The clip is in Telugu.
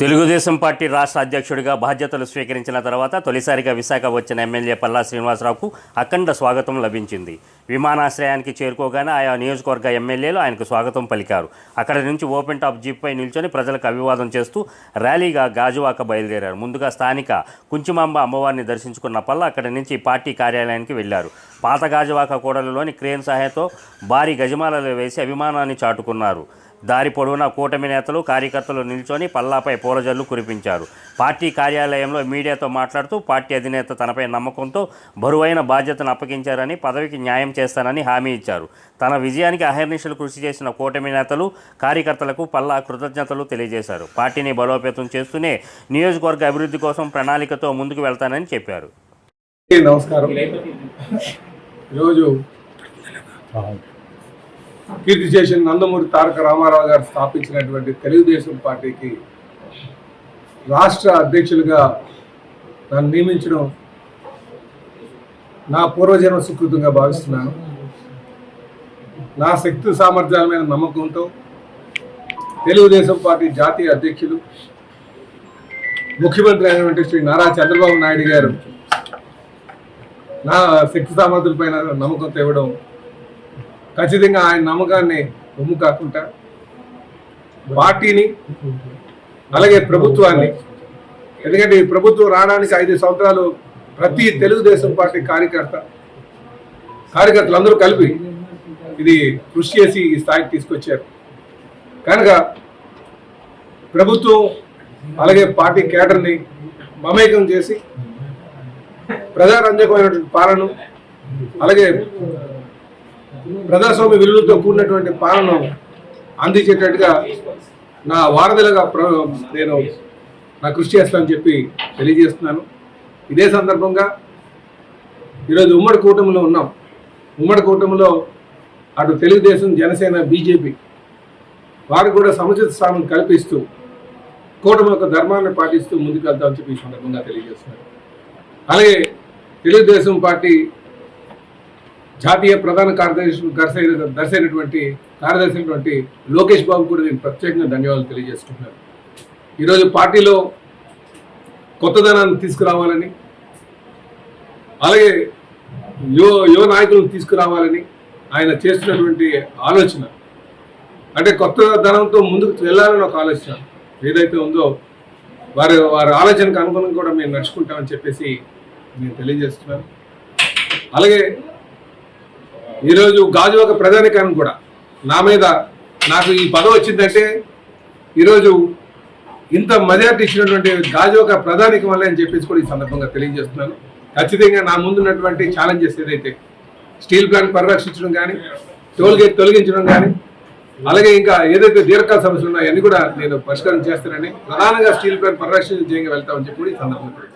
తెలుగుదేశం పార్టీ రాష్ట్ర అధ్యక్షుడిగా బాధ్యతలు స్వీకరించిన తర్వాత తొలిసారిగా విశాఖ వచ్చిన ఎమ్మెల్యే పల్లా శ్రీనివాసరావుకు అఖండ స్వాగతం లభించింది. విమానాశ్రయానికి చేరుకోగానే ఆయా నియోజకవర్గ ఎమ్మెల్యేలు ఆయనకు స్వాగతం పలికారు. అక్కడి నుంచి ఓపెన్ టాప్ జీప్పై నిల్చొని ప్రజలకు అభివాదం చేస్తూ ర్యాలీగా గాజువాక బయలుదేరారు. ముందుగా స్థానిక కుంచిమాంబ అమ్మవారిని దర్శించుకున్న పల్లా అక్కడి నుంచి పార్టీ కార్యాలయానికి వెళ్ళారు పాత గాజువాక కూడలలోని క్రేన్ సహాయంతో భారీ గజమాలలో వేసి అభిమానాన్ని చాటుకున్నారు. దారి పొడవునా కూటమి నేతలు కార్యకర్తలు నిల్చొని పల్లాపై పూలజల్లు కురిపించారు. పార్టీ కార్యాలయంలో మీడియాతో మాట్లాడుతూ పార్టీ అధినేత తనపై నమ్మకంతో బరువైన బాధ్యతను అప్పగించారని పదవికి న్యాయం చేస్తానని హామీ ఇచ్చారు. తన విజయానికి అహర్నిశలు కృషి చేసిన కూటమి నేతలు కార్యకర్తలకు పల్లా కృతజ్ఞతలు తెలియజేశారు. పార్టీని బలోపేతం చేస్తూనే నియోజకవర్గ అభివృద్ధి కోసం ప్రణాళికతో ముందుకు వెళ్తానని చెప్పారు. నమస్కారం. ఈరోజు కీర్తి చేసిన నందమూరి తారక రామారావు గారు స్థాపించినటువంటి తెలుగుదేశం పార్టీకి రాష్ట్ర అధ్యక్షులుగా నన్ను నియమించడం నా పూర్వజన్మ సుకృతంగా భావిస్తున్నాను. నా శక్తి సామర్థ్యాల మీద నమ్మకంతో తెలుగుదేశం పార్టీ జాతీయ అధ్యక్షులు ముఖ్యమంత్రి అయినటువంటి శ్రీ నారా చంద్రబాబు నాయుడు గారు నా శక్తి సామర్థ్యాల పైన తేవడం ఖచ్చితంగా ఆయన నమ్మకాన్ని ఉమ్ము కాకుండా పార్టీని అలాగే ప్రభుత్వాన్ని. ఎందుకంటే ఈ ప్రభుత్వం రావడానికి ఐదు సంవత్సరాలు ప్రతి తెలుగుదేశం పార్టీ కార్యకర్త కార్యకర్తలందరూ కలిపి ఇది కృషి చేసి ఈ స్థాయికి తీసుకొచ్చారు. కనుక ప్రభుత్వం అలాగే పార్టీ కేటర్ని మమేకం చేసి ప్రజారంజకమైనటువంటి పాలన అలాగే ప్రజాస్వామ్య విలువలతో కూడినటువంటి పాలన అందించేటట్టుగా నా వారధిలుగా నేను నా కృషి చేస్తానని చెప్పి తెలియజేస్తున్నాను. ఇదే సందర్భంగా ఈరోజు ఉమ్మడి కూటమిలో ఉన్నాం. ఉమ్మడి కూటమిలో అటు తెలుగుదేశం జనసేన బీజేపీ వారు కూడా సముచిత స్థానం కల్పిస్తూ కూటమి యొక్క ధర్మాన్ని పాటిస్తూ ముందుకు వెళ్తామని చెప్పి ఈ సందర్భంగా తెలియజేస్తున్నాను. అలాగే తెలుగుదేశం పార్టీ జాతీయ ప్రధాన కార్యదర్శి దర్శైన దర్శైనటువంటి కార్యదర్శి అయినటువంటి లోకేష్ బాబు కూడా నేను ప్రత్యేకంగా ధన్యవాదాలు తెలియజేసుకుంటున్నాను. ఈరోజు పార్టీలో కొత్తదనాన్ని తీసుకురావాలని అలాగే యువ యువ నాయకులను తీసుకురావాలని ఆయన చేస్తున్నటువంటి ఆలోచన. అంటే కొత్త ధనంతో ముందుకు వెళ్ళాలని ఒక ఆలోచన ఏదైతే ఉందో వారి వారి ఆలోచనకు అనుగుణంగా కూడా మేము నడుచుకుంటామని చెప్పేసి నేను తెలియజేస్తున్నాను అలాగే ఈరోజు గాజు ఒక ప్రధానికారం కూడా. నా మీద నాకు ఈ పదవి వచ్చిందంటే ఈరోజు ఇంత మెజార్టీ ఇచ్చినటువంటి గాజు ఒక ప్రధానికం వల్ల అని చెప్పేసి కూడా ఈ సందర్భంగా తెలియజేస్తున్నాను. ఖచ్చితంగా నా ముందున్నటువంటి ఛాలెంజెస్ ఏదైతే స్టీల్ ప్లాంట్ పరిరక్షించడం కానీ టోల్ గేట్ తొలగించడం కానీ అలాగే ఇంకా ఏదైతే దీర్ఘకాల సమస్యలు ఉన్నాయో అన్ని కూడా నేను పరిష్కారం చేస్తానని ప్రధానంగా స్టీల్ ప్లాంట్ పరిరక్షణ చేయగా వెళ్తామని చెప్పి కూడా ఈ సందర్భంగా